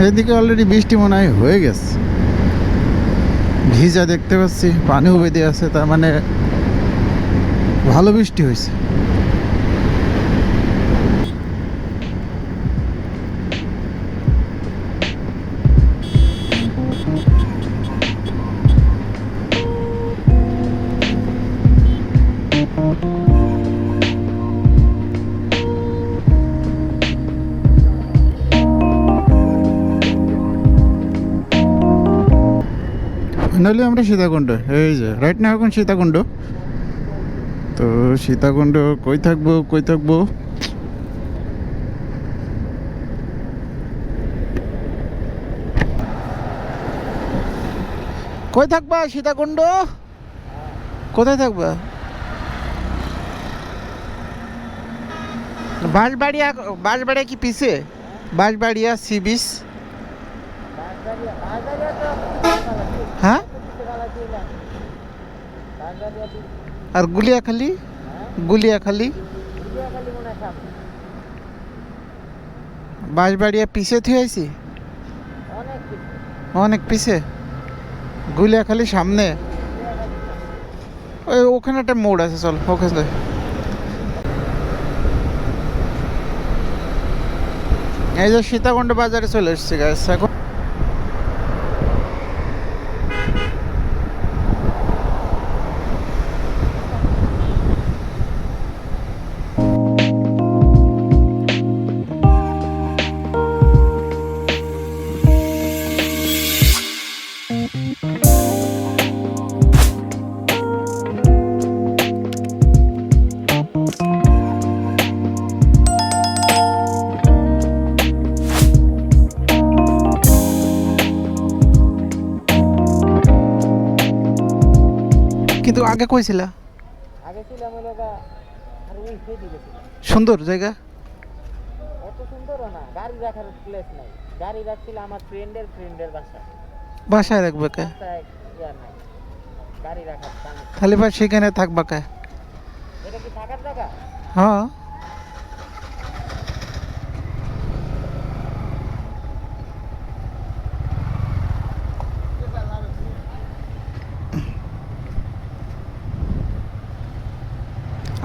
এদিকে অলরেডি বৃষ্টি মনে হয় হয়ে গেছে। ভিজা দেখতে পাচ্ছি, পানিও বেঁধে আছে, তার মানে ভালো বৃষ্টি হয়েছে। ফাইনালি আমরা সীতাকুণ্ড। এই যে রাইট না এখন সীতাকুণ্ড। তো সীতাকুণ্ড কই থাকব কই থাকব? কই থাকবা সীতাকুণ্ড? কোথায় থাকবা? বাঁশবাড়িয়া বাঁশবাড়িয়া কি পিছে? Banshbaria sea beach. হ্যাঁ? আর গুলিয়াখালি? গুলিয়াখালি? বাঁশবাড়িয়া পিছে থুয়ে আইছি? অনেক পিছে। গুলিয়াখালি সামনে। ওই ওখানে একটা মোড় আছে, চল, ওখানে এই যে সীতাকুণ্ড বাজারে চলে এসছে গাছ এখন কিন্তু আগে কইছিলা আগে ছিলাম হলো গা আর ওই গেছিলাম সুন্দর জায়গা? এত সুন্দর না গাড়ি রাখার প্লেস নাই। গাড়ি রাখছিল আমার ফ্রেন্ডের ফ্রেন্ডের বাসা। বাসায় রাখবে কে? গাড়ি রাখার তাহলে নেই। খালি ভাই সেখানে থাকবা কে? এটা কি থাকার জায়গা? হ্যাঁ।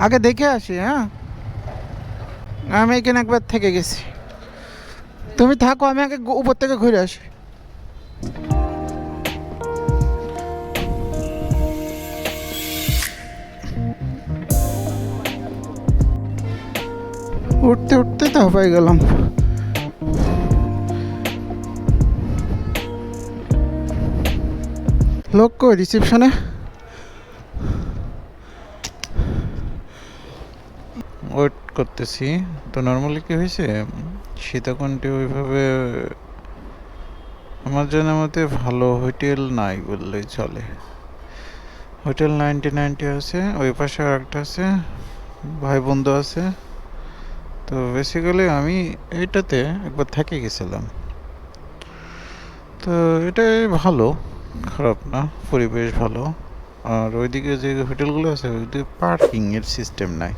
আগে দেখে আসি হ্যাঁ? আমি এখানে একবার থেকে গেছি। তুমি থাকো, আমি আগে উপর থেকে ঘুরে আসি। উঠতে উঠতে তো হয়ে গেলাম। লোক কই রিসেপশনে। ওয়েট করতেছি। তো নর্মালি কি হয়েছে? সীতাকুণ্ডে ওইভাবে আমার জানার মতে ভালো হোটেল নাই বললেই চলে। হোটেল নাইনটি নাইনটি আছে, ওই পাশে একটা আছে ভাই বন্ধু আছে। তো বেসিক্যালি আমি এটাতে একবার থেকে গেছিলাম। তো এটাই ভালো, খারাপ না, পরিবেশ ভালো। আর ওইদিকে যে হোটেলগুলো আছে, ওইদিকে পার্কিংয়ের সিস্টেম নাই।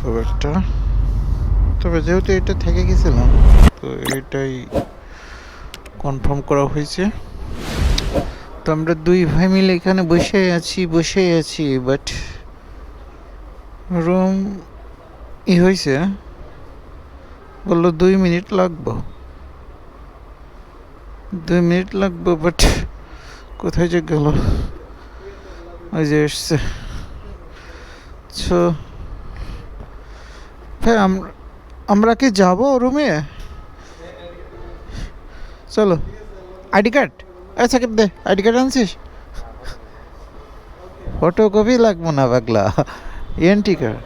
খুব একটা তবে যেহেতু এটা থেকে গেছিলাম, তো এটাই কনফার্ম করা হয়েছে। তো আমরা দুই ভাই মিলে এখানে বসে আছি বসে আছি বাট রুম ই হয়েছে। বলল দুই মিনিট লাগবো। দুই মিনিট লাগবে বাট কোথায় যে গেল? ওই যে এসছে। তো ভাই আমরা আমরা কি যাব রুমে চলো আইডি কার্ড আচ্ছা দে আইডি কার্ড আনছিস ফটো কপি লাগবো না পাগলা এনটি কার্ড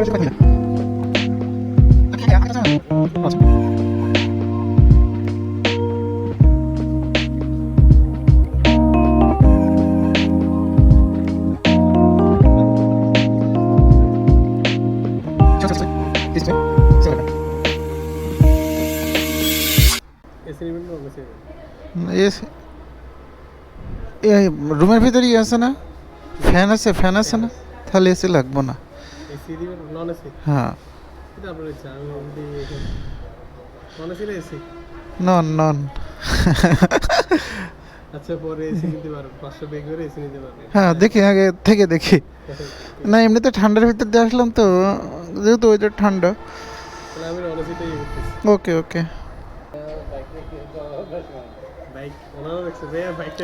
그럴 생각입니다. 그렇게 약간 짜잖아요. 맞아. রুমের ভিতরেই আছে না ফ্যান আছে ফ্যান আছে না তাহলে এসি লাগবো না এসি দিবেন নন এসি? হ্যাঁ। এটা আপনার ইচ্ছা আমি নন এসি না এসি নন নন। আচ্ছা পরে এসি নিতে পারবেন পাঁচশো পে করে এসি নিতে পারবেন হ্যাঁ দেখি আগে থেকে দেখি। না এমনিতে ঠান্ডার ভিতর দিয়ে আসলাম তো যেহেতু ওয়েদার ঠান্ডা। আমি নন এসিটাই ওকে ওকে।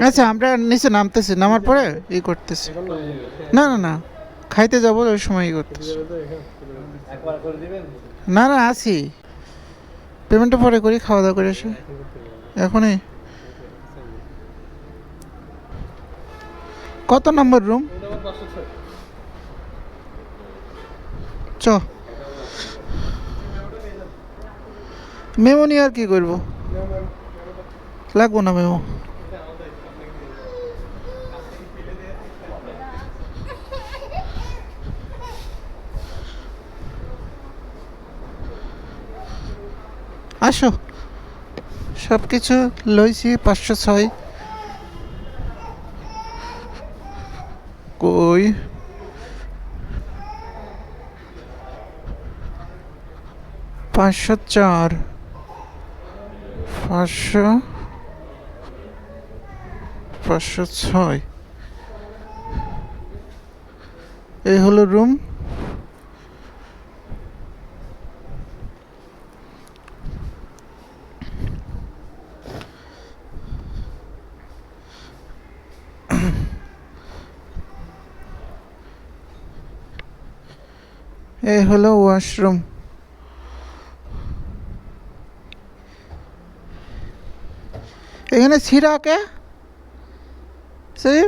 আচ্ছা আমরা নিচে নামতেছি নামার পরে ই করতেছি। না না না। খাইতে যাব, ওই সময় করতেছি। না না আসি পেমেন্টটা পরে করি খাওয়া দাওয়া করে এসে এখনই। কত নম্বর রুম? চ। মেমো নিয়ে আর কি করব? লাগবো না মেমো? আসো। সব কিছু লইছি, পাঁচশো ছয়। কই? পাঁচশো চার। পাঁচশো। পাঁচশো ছয়। এই হলো রুম এই হলো ওয়াশরুম এখানে ছিঁড়া কে সেই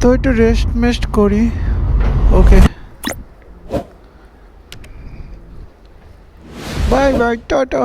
তো একটু রেস্ট মেস্ট করি ওকে বাই বাই টাটা